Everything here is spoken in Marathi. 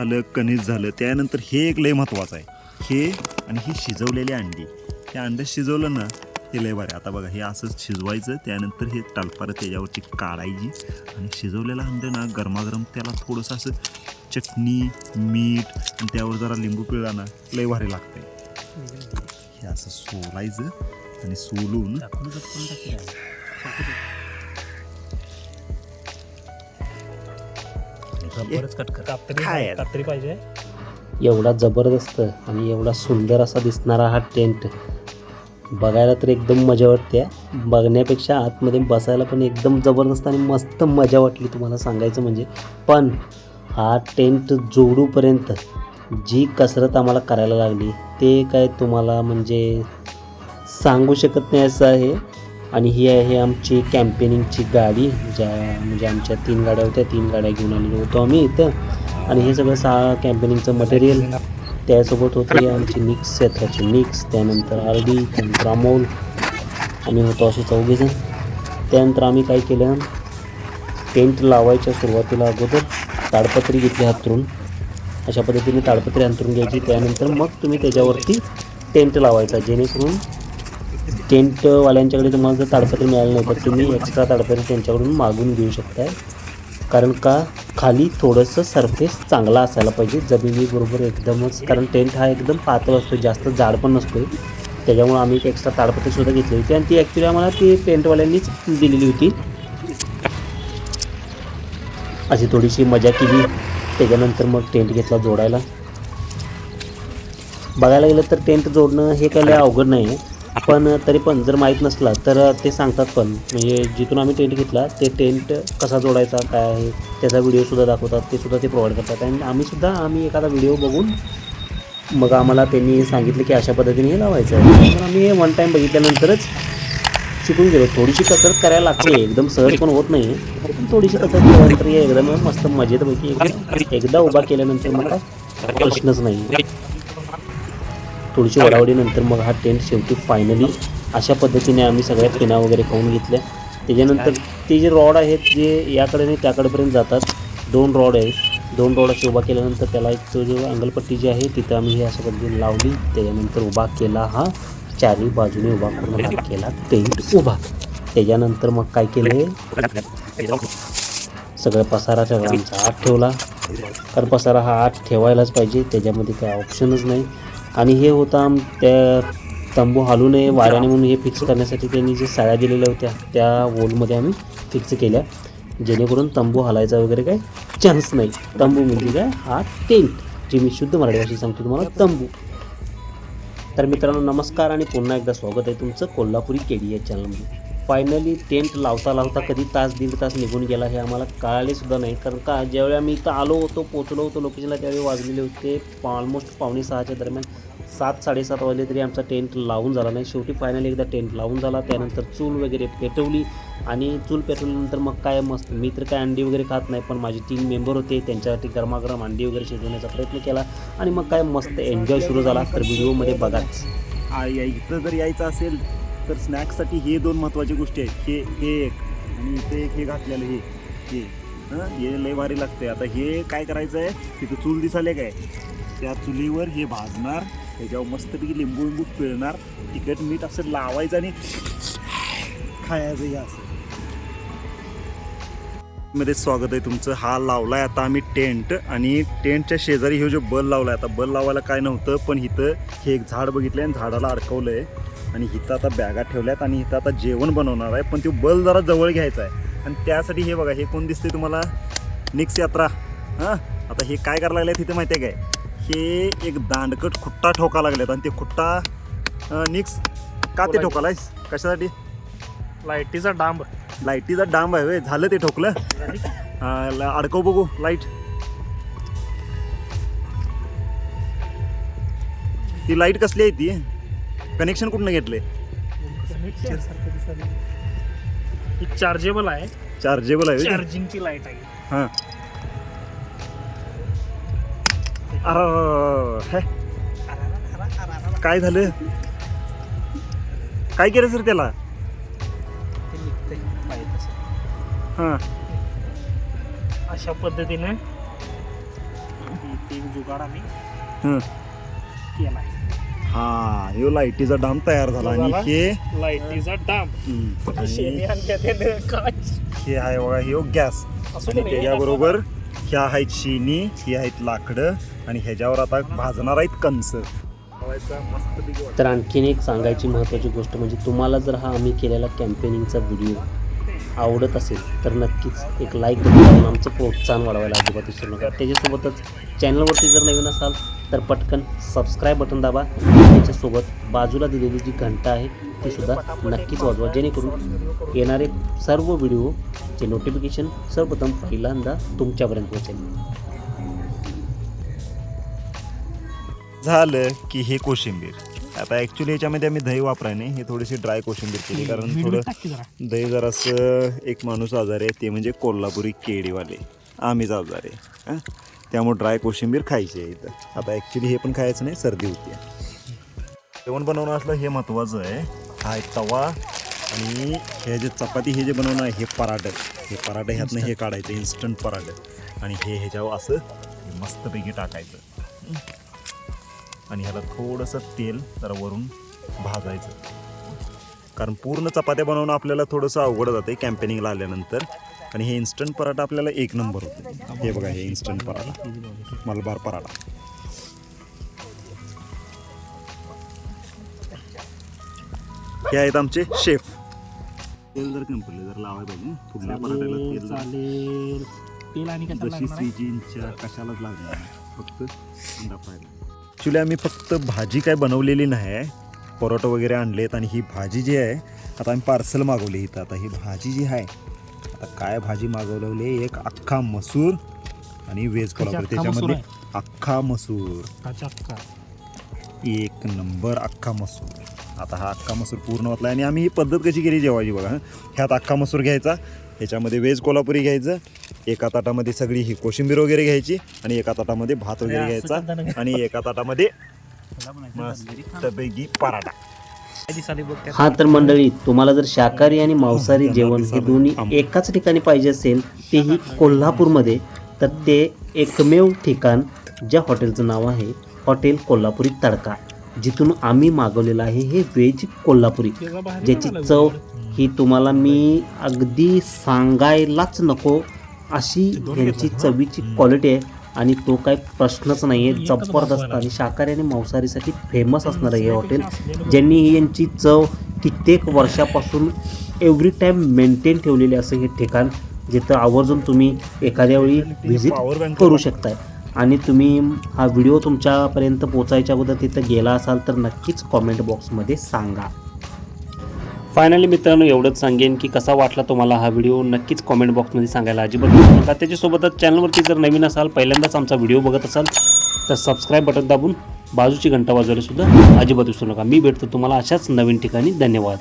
झालं कणीस झालं त्यानंतर हे एक लय महत्त्वाचं आहे. हे आणि ही शिजवलेली अंडी. हे अंडं शिजवलं ना हे लय बरं आता बघा हे असंच शिजवायचं त्यानंतर हे टालपारं त्याच्यावरची काढायची आणि शिजवलेलं अंडं ना गरमागरम त्याला थोडंसं असं चटणी मीठ आणि त्यावर जरा लिंबू पिळा ना लय भारी लागते हे असं सोलायचं आणि सोलून बरंच कट कर. कात्री काय आहे? कात्री पाहिजे. एवढा जबरदस्त आणि एवढा सुंदर असा दिसणारा हा टेंट. बघायला तर एकदम मजा वाटते. बघण्यापेक्षा आतमध्ये बसायला पण एकदम जबरदस्त आणि मस्त मजा वाटली तुम्हाला सांगायचं म्हणजे. पण हा टेंट जोडूपर्यंत जी कसरत आम्हाला करायला लागली ते काय तुम्हाला म्हणजे सांगू शकत नाही असं आहे. आणि ही आहे आमची कॅम्पेनिंगची गाडी ज्या म्हणजे आमच्या तीन गाड्या होत्या तीन गाड्या घेऊन आलेलो होतो आम्ही इथं. आणि हे सगळं सहा कॅम्पेनिंगचं मटेरियल त्यासोबत होते आमची निक्स क्षेत्राची निक्स त्यानंतर आर डी त्यानंतर अमोल. आम्ही होतो असे चौघेजण. त्यानंतर आम्ही काय केलं टेंट लावायच्या सुरुवातीला अगोदर ताडपत्री घेतली हातरून. अशा पद्धतीने ताडपत्री अंतरून घ्यायची. त्यानंतर मग तुम्ही त्याच्यावरती टेंट लावायचा जेणेकरून टेंटवाल्यांच्याकडे तुम्हाला जर ताडपत्री मिळालं नाही तर तुम्ही एक्स्ट्रा ताडपत्री त्यांच्याकडून मागून घेऊ शकताय. कारण का? खाली थोडंसं सरफेस चांगला असायला पाहिजे. जमिनीबरोबर एकदमच कारण टेंट हा एकदम पातळ असतो जास्त जाड पण नसतो त्याच्यामुळे आम्ही एक एक्स्ट्रा ताडपत्रीसुद्धा घेतली होती. आणि ती ॲक्च्युली आम्हाला ती टेंटवाल्यांनीच दिलेली होती. अशी थोडीशी मजा केली. त्याच्यानंतर मग टेंट घेतला जोडायला. बघायला गेलं तर टेंट जोडणं हे काही अवघड नाही आहे पण तरी पण जर माहीत नसला तर ते सांगतात पण. म्हणजे जिथून आम्ही टेंट घेतला ते टेंट कसा जोडायचा काय आहे त्याचा व्हिडिओसुद्धा दाखवतात ते सुद्धा ते प्रोव्हाइड करतात. आणि आम्हीसुद्धा आम्ही एखादा व्हिडिओ बघून मग आम्हाला त्यांनी सांगितलं की अशा पद्धतीने हे लावायचं आहे. तर आम्ही वन टाईम बघितल्यानंतरच शिकून गेलो. थोडीशी कसरत करायला लागते एकदम सहज पण होत नाही. पण थोडीशी कसरत केल्यानंतर हे एकदम मस्त मजेतपैकी एकदम एकदा उभा केल्यानंतर मला प्रश्नच नाही. थोडीशी वडावडीनंतर मग हा टेंट शेवटी फायनली अशा पद्धतीने आम्ही सगळ्या पिना वगैरे खाऊन घेतल्या. त्याच्यानंतर ते जे रॉड आहेत जे याकडे आणि त्याकडेपर्यंत जातात दोन रॉड आहेत. दोन रॉडाची उभा केल्यानंतर त्याला एक तो जो अंगलपट्टी जी आहे तिथं आम्ही हे अशा पद्धतीने लावली. त्याच्यानंतर उभा केला हा चारही बाजूने उभा करून हा केला टेंट उभा. त्याच्यानंतर मग काय केलं? सगळं पसारा सगळा आमचा आत ठेवला. कारण पसारा हा आत ठेवायलाच पाहिजे त्याच्यामध्ये काय ऑप्शनच नाही. आणि हे होतं त्या तंबू हालू नये वाऱ्याने म्हणून हे फिक्स करण्यासाठी त्यांनी जे साड्या दिलेल्या होत्या त्या वोलमध्ये आम्ही फिक्स केल्या. जेणेकरून तंबू हलायचा वगैरे काही चान्स नाही. तंबू म्हणजे काय? हा टेंट जे मी शुद्ध मराठी भाषेत सांगतो तुम्हाला तंबू. तर मित्रांनो नमस्कार आणि पुन्हा एकदा स्वागत आहे तुमचं कोल्हापुरी केडी या चॅनलमध्ये फायनली टेंट लावता लावता कधी तास दीड तास निघून गेला हे आम्हाला कळालेसुद्धा नाही. कारण का ज्यावेळी आम्ही इथं आलो होतो पोचलो होतो लोकेशनला त्यावेळी वाजलेले होते ऑलमोस्ट पावणे सहाच्या दरम्यान. सात साडेसात वाजले तरी आमचा टेंट लावून झाला नाही. शेवटी फायनली एकदा टेंट लावून झाला. त्यानंतर चूल वगैरे पेटवली आणि चूल पेटवल्यानंतर मग काय मस्त मी तर काय अंडी वगैरे खात नाही पण माझे तीन मेंबर होते. त्यांच्यासाठी गरमागरम अंडी वगैरे शिजवण्याचा प्रयत्न केला आणि मग काय मस्त एन्जॉय सुरू झाला. तर व्हिडिओमध्ये बघाच. इथं जर यायचं असेल तर स्नॅक्ससाठी हे दोन महत्त्वाच्या गोष्टी आहेत. हे हे एक. आणि इथे एक हे घातलेलं हे. हे? हे लय भारी लागते आता हे काय करायचं आहे तिथं चूल दिसाले काय? त्या चुलीवर हे भाजणार. त्याच्यावर मस्तपैकी लिंबू लिंबू पिळणार. तिखट मीठ असं लावायचं आणि खायचं हे असं. मध्ये स्वागत आहे तुमचं. हा लावलाय आता आम्ही टेंट. आणि टेंटच्या शेजारी हे जो बल लावलाय. आता बल लावायला काय नव्हतं पण इथं हे एक झाड बघितलंय आणि झाडाला अडकवलंय. आणि इथं आता बॅगा ठेवल्यात आणि इथं आता जेवण बनवणार आहे. पण तो बल जरा जवळ घ्यायचा आहे. आणि त्यासाठी हे बघा हे कोण दिसतंय तुम्हाला? निक्स यात्रा. हां? आता हे काय करायला लागले तिथे माहिती आहे काय? हे एक दांडकट खुट्टा ठोका लागलेत. आणि ते खुट्टा निक्स का ते ठोकालायस कशासाठी? लाईटीचा डांब. लाईटीचा डांब आहे. झालं ते ठोकलं. अडकव बघू लाइट. ती लाइट कसली आहे ती? कनेक्शन कुठनं घेतले? ही चार्जेबल आहे चार्जेबल आहे? चार्जिंगची लाइट आहे. हां. अरे हे. काय झालं? काय केलं सर त्याला? हां. अशा पद्धतीने जुगाड आम्ही. केला आहे हा ह्यो लाईटीचा डाम तयार झाला आणि? हे लाईटीचा शेणी काय हे आहे बघा ह्यो गॅस असू आणि. त्याच्याबरोबर ह्या आहेत शिनी ही आहेत लाकडं आणि ह्याच्यावर आता भाजणार आहेत कंस. तर आणखीन एक सांगायची महत्त्वाची गोष्ट म्हणजे तुम्हाला जर हा आम्ही केलेला कॅम्पेनिंगचा व्हिडिओ आवडत असेल तर नक्कीच एक लाईक करून आमचं प्रोत्साहन वाढवायला अजिबात विसरू नका त्याच्यासोबतच चॅनलवरती जर नवीन असाल तर पटकन सबस्क्राईब बटन दाबा. त्याच्यासोबत बाजूला दिलेली जी घंटा आहे ती सुद्धा नक्कीच वाजवा. जेणेकरून येणारे सर्व व्हिडिओचे नोटिफिकेशन सर्वप्रथम पहिल्यांदा तुमच्यापर्यंत पोहोचेल. झालं की हे कोशिंबीर. आता ॲक्च्युली याच्यामध्ये आम्ही दही वापराय नाही हे थोडीशी ड्राय कोशिंबीर केली. कारण थोडं. दही जरासं एक माणूस आजार आहे ते म्हणजे कोल्हापुरी केळीवाले. आम्हीच आजार आहे. हां? त्यामुळे ड्राय कोशिंबीर खायची आहे इथं. आता ॲक्च्युली हे पण खायचं नाही सर्दी होती जेवण बनवणं असलं हे महत्त्वाचं आहे. हा एक तवा आणि हे जे चपाती हे जे बनवणं आहे हे पराठं. हे पराठं ह्यातनं हे काढायचं इन्स्टंट पराठं. आणि हे ह्याच्यावर असं मस्तपैकी टाकायचं. आणि ह्याला थोडंसं तेल जरा वरून भाजायचं. कारण पूर्ण चपात्या बनवणं आपल्याला थोडंसं अवघड जाते कॅम्पेनिंगला आल्यानंतर. आणि हे इन्स्टंट पराठा आपल्याला एक नंबर होते. हे बघा हे इन्स्टंट पराठा. मलबार पराठा. हे आहेत आमचे शेफ तेल जर कंपनी जर लावायला पाहिजे पुढल्या पराठ्याला चालेल तेल जर- चालेल. तेल आणि कशाला जशी लागणार आहे? सीजींच्या कशालाच लागणार. फक्त अंडा ॲक्च्युली आम्ही फक्त भाजी काय बनवलेली नाही आहे परोठा वगैरे आणलेत आणि ही भाजी जी आहे आता आम्ही पार्सल मागवली इथं. आता ही भाजी जी आहे आता काय भाजी मागवलेली एक अख्खा मसूर आणि व्हेज कोल्हापूर. त्याच्यामध्ये अख्खा मसूर. एक नंबर अख्खा मसूर. आता हा अख्खा मसूर पूर्ण होतला आणि आम्ही ही पद्धत कशी केली जेवायची बघा. ह्यात अख्खा मसूर घ्यायचा ह्याच्यामध्ये व्हेज कोल्हापुरी घ्यायचं एका ताटामध्ये सगळी ही कोशिंबीर वगैरे घ्यायची आणि एका ताटामध्ये भात वगैरे घ्यायचा. आणि एका ताटामध्ये मस्तपैकी पराठा. हा तर मंडळी तुम्हाला जर शाकाहारी आणि मांसाहारी जेवण हे दोन्ही एकाच ठिकाणी पाहिजे असेल तेही कोल्हापूरमध्ये तर ते एकमेव ठिकाण ज्या हॉटेलचं नाव आहे हॉटेल कोल्हापुरी तडका. जिथून आम्ही मागवलेलं आहे हे व्हेज कोल्हापुरी. ज्याची चव ही तुम्हाला मी अगदी सांगायलाच नको अशी यांची चवीची क्वालिटी आहे. आणि तो काही प्रश्नच नाही आहे जबरदस्त आणि शाकाहारी आणि मांसाहारीसाठी फेमस असणार आहे हे हॉटेल ज्यांनी ही यांची चव कित्येक वर्षापासून एव्हरी टाईम मेंटेन ठेवलेले असं हे ठिकाण जिथं आवर्जून तुम्ही एखाद्या वेळी व्हिजिट करू शकताय. आणि तुम्ही हा व्हिडिओ तुमच्यापर्यंत पोचायच्या अगोदर तिथं गेला असाल तर नक्कीच कॉमेंट बॉक्समध्ये सांगा. फायनली मित्रांनो एवढंच सांगेन की कसा वाटला तुम्हाला हा व्हिडिओ नक्कीच कॉमेंट बॉक्समध्ये सांगायला अजिबात विसरू नका. त्याच्यासोबतच चॅनलवरती जर नवीन असाल पहिल्यांदाच आमचा व्हिडिओ बघत असाल तर सबस्क्राईब बटन दाबून बाजूची घंटा वाजवायला सुद्धा अजिबात विसरू नका. मी भेटतो तुम्हाला अशाच नवीन ठिकाणी. धन्यवाद.